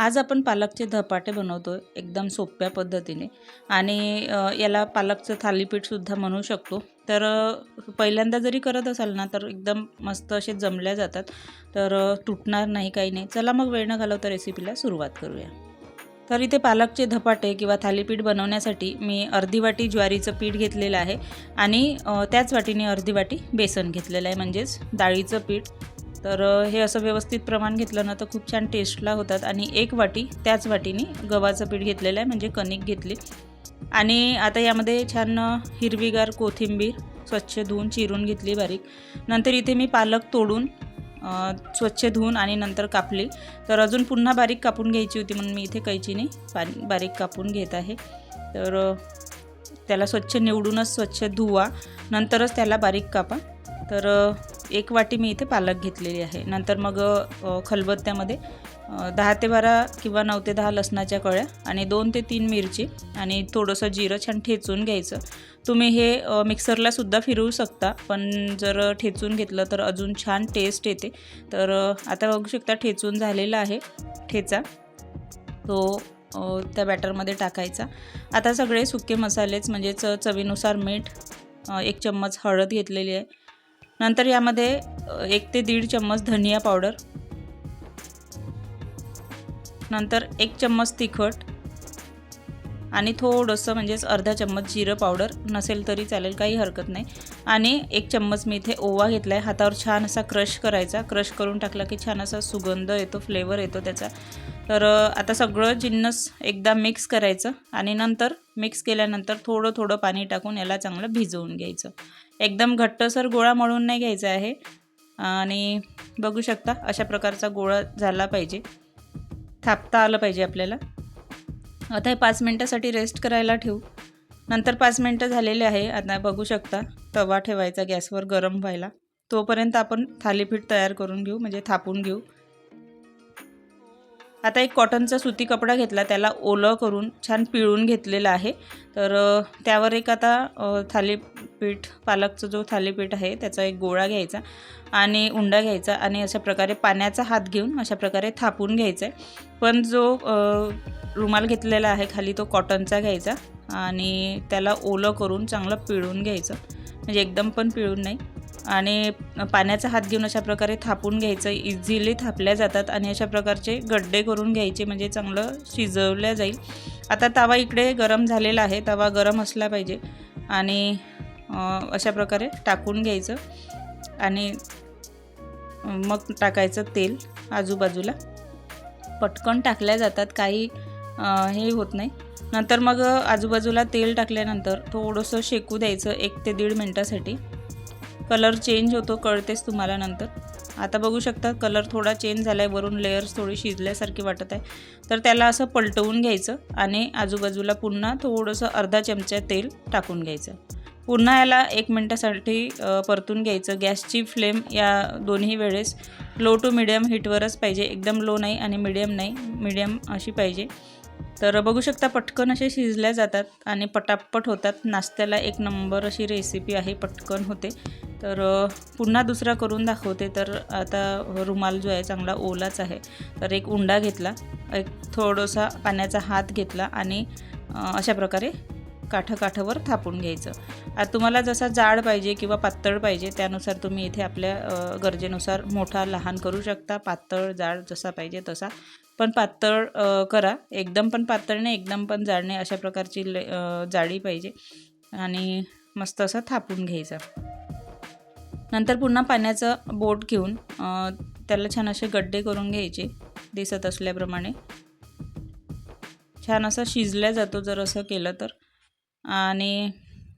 आज आपण पालकचे धपाटे बनवतो आहे एकदम सोप्या पद्धतीने. आणि याला पालकचं थालीपीठसुद्धा म्हणू शकतो. तर पहिल्यांदा जरी करत असाल ना तर एकदम मस्त असे जमल्या जातात. तर तुटणार नाही काही नाही. चला मग वेळ न घालवता रेसिपीला सुरुवात करूया. तर इथे पालकचे धपाटे किंवा थालीपीठ बनवण्यासाठी मी अर्धी वाटी ज्वारीचं पीठ घेतलेलं आहे. आणि त्याच वाटीने अर्धी वाटी बेसन घेतलेलं आहे म्हणजेच डाळीचं पीठ. तर हे असं व्यवस्थित प्रमाण घेतलं ना तर खूप छान टेस्टला होतात. आणि एक वाटी त्याच वाटीने गव्हाचं पीठ घेतलेलं आहे म्हणजे कणिक घेतली. आणि आता यामध्ये छान हिरवीगार कोथिंबीर स्वच्छ धुवून चिरून घेतली बारीक. नंतर इथे मी पालक तोडून स्वच्छ धुवून आणि नंतर कापली. तर अजून पुन्हा बारीक कापून घ्यायची होती म्हणून मी इथे कैचीने बारीक बारीक कापून घेत आहे. तर त्याला स्वच्छ निवडूनच स्वच्छ धुवा. नंतरच त्याला बारीक कापा. तर एक वाटी मी इथे पालक घेतलेली आहे. नंतर मग खलबत्त्यामध्ये दहा ते बारा किंवा नऊ ते दहा लसणाच्या कळ्या आणि दोन ते तीन मिरची आणि थोडंसं जिरं छान ठेचून घ्यायचं. तुम्ही हे मिक्सरलासुद्धा मिक्सरला सुद्धा फिरवू शकता पण जर ठेचून घेतलं तर अजून छान टेस्ट येते. तर आता बघू शकता ठेचून झालेला आहे ठेचा. तो त्या बॅटरमध्ये टाकायचा. आता सगळे सुके मसालेच म्हणजेच चवीनुसार मीठ एक चम्मच हळद घेतलेली आहे. नंतर यामध्ये एक ते दीड चम्मच धनिया पावडर. नंतर एक चम्मच तिखट. आणि थोडंसं म्हणजेच अर्धा चम्मच जिरं पावडर नसेल तरी चालेल काही हरकत नाही. आणि एक चम्मच मी इथे ओवा घेतला आहे हातावर छान असा क्रश करायचा. क्रश करून टाकला की छान असा सुगंध येतो फ्लेवर येतो त्याचा. तर आता सगळं जिन्नस एकदा मिक्स करायचं आणि नंतर मिक्स केल्यानंतर थोडं थोडं पाणी टाकून याला चांगलं भिजवून घ्यायचं. एकदम घट्टसर गोळा मळून नाही घ्यायचा आहे. आणि बघू शकता अशा प्रकारचा गोळा झाला पाहिजे. थापता आलं पाहिजे आपल्याला. आता हे पाच मिनटासाठी रेस्ट करायला ठेवू. नंतर पाच मिनटं झालेले आहे आता बघू शकता. तवा ठेवायचा गॅसवर गरम व्हायला. तोपर्यंत आपण थालीपीठ तयार करून घेऊ म्हणजे थापून घेऊ. आता एक कॉटनचा सुती कपडा घेतला त्याला ओलं करून छान पिळून घेतलेलं आहे. तर त्यावर एक आता थालीपीठ पालकचं जो थालीपीठ आहे त्याचा एक गोळा घ्यायचा आणि उंडा घ्यायचा आणि अशा प्रकारे पाण्याचा हात घेऊन अशा प्रकारे थापून घ्यायचा आहे. पण जो रुमाल घेतलेला आहे खाली तो कॉटनचा घ्यायचा आणि त्याला ओलं करून चांगलं पिळून घ्यायचं. म्हणजे एकदम पण पिळून नाही. आणि पाण्याचा हात घेऊन अशा प्रकारे थापून घ्यायचं. इझिली थापल्या जातात आणि अशा प्रकारचे गड्डे करून घ्यायचे म्हणजे चांगलं शिजवल्या जाईल. आता तवा इकडे गरम झालेला आहे तवा गरम असला पाहिजे. आणि अशा प्रकारे टाकून घ्यायचं. आणि मग टाकायचं तेल आजूबाजूला. पटकन टाकल्या जातात काही हे होत नाही. नंतर मग आजूबाजूला तेल टाकल्यानंतर थोडंसं शेकू द्यायचं एक ते दीड मिनटासाठी. कलर चेंज होतो कळतेच तुम्हाला नंतर. आता बघू शकता कलर थोडा चेंज झाला आहे वरून लेयर्स थोडी शिजल्यासारखी वाटत आहे. तर त्याला असं पलटवून घ्यायचं आणि आजूबाजूला पुन्हा थोडंसं अर्धा चमचा तेल टाकून घ्यायचं. पुन्हा याला एक मिनटासाठी परतून घ्यायचं. गॅसची फ्लेम या दोन्ही वेळेस लो टू मिडियम हीटवरच पाहिजे. एकदम लो नाही आणि मिडियम नाही. मिडियम अशी पाहिजे. तर बघू शकता पटकन असे शिजल्या जातात आणि पटापट होतात. नाश्त्याला एक नंबर अशी रेसिपी आहे पटकन होते. तर पुन्हा दुसरा करून दाखवते. तर आता रुमाल जो आहे चांगला ओलाच आहे. तर एक उंडा घेतला एक थोडासा पाण्याचा हात घेतला आणि अशा प्रकारे काठं काठावर थापून घ्यायचं. आता तुम्हाला जसा जाड पाहिजे किंवा पातळ पाहिजे त्यानुसार तुम्ही इथे आपल्या गरजेनुसार मोठा लहान करू शकता. पातळ जाड जसा पाहिजे तसा. पण पातळ करा. एकदम पण पातळ नाही एकदम पण जाड नाही अशा प्रकारची ले जाडी पाहिजे. आणि मस्त असं थापून घ्यायचं. नंतर पुन्हा पाण्याचं बोट घेऊन त्याला छान असे गड्डे करून घ्यायचे दिसत असल्याप्रमाणे. छान असं शिजल्या जातो जर असं केलं तर. आणि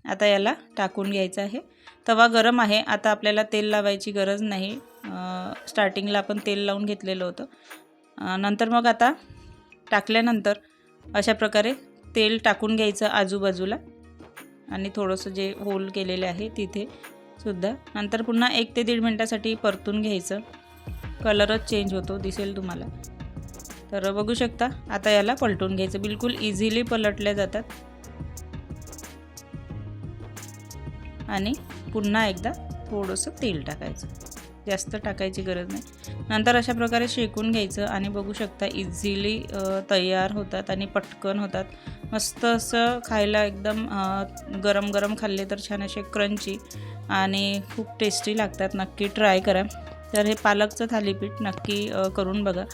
आता याला टाकून घ्यायचं आहे. तवा गरम आहे. आता आपल्याला तेल लावायची गरज नाही. स्टार्टिंगला आपण तेल लावून घेतलेलं होतं. नंतर मग आता टाकल्यानंतर अशा प्रकारे तेल टाकून घ्यायचं आजूबाजूला. आणि थोडंसं जे होल केलेले आहे तिथे सुद्धा. नंतर पुन्हा एक ते दीड मिनटासाठी परतून घ्यायचं. कलरच चेंज होतो दिसेल तुम्हाला. तर बघू शकता आता याला पलटून घ्यायचं. बिलकुल इझिली पलटल्या जातात. आणि पुन्हा एकदा थोडंसं तेल टाकायचं. जास्त टाकायची गरज नाही. नंतर अशा प्रकारे शेकून घ्यायचं आणि बघू शकता इझिली तयार होतात आणि पटकन होतात. मस्त असं खायला एकदम गरम गरम खाल्ले तर छान असे क्रंची आणि खूप टेस्टी लागतात. नक्की ट्राय करा. तर हे पालकचं थालीपीठ नक्की करून बघा.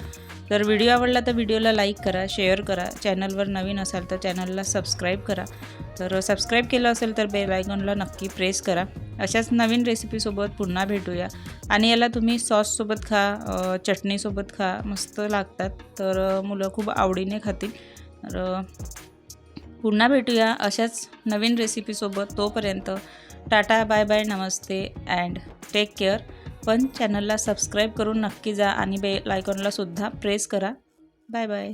जर व्हिडिओ आवडला तर व्हिडिओला लाईक करा शेअर करा. चॅनलवर नवीन असाल तर चॅनलला सबस्क्राईब करा. तर सबस्क्राईब केलं असेल तर बेल आयकॉनला नक्की प्रेस करा. अशाच नवीन रेसिपीसोबत पुन्हा भेटूया. आणि याला तुम्ही सॉससोबत खा चटणीसोबत खा. मस्त लागतात. तर मुलं खूप आवडीने खातील. तर पुन्हा भेटूया अशाच नवीन रेसिपीसोबत तोपर्यंत टाटा बाय बाय नमस्ते अँड टेक केअर पण चॅनलला सबस्क्राईब करून नक्की जा आणि बेल लायकॉनला सुद्धा प्रेस करा. Bye bye.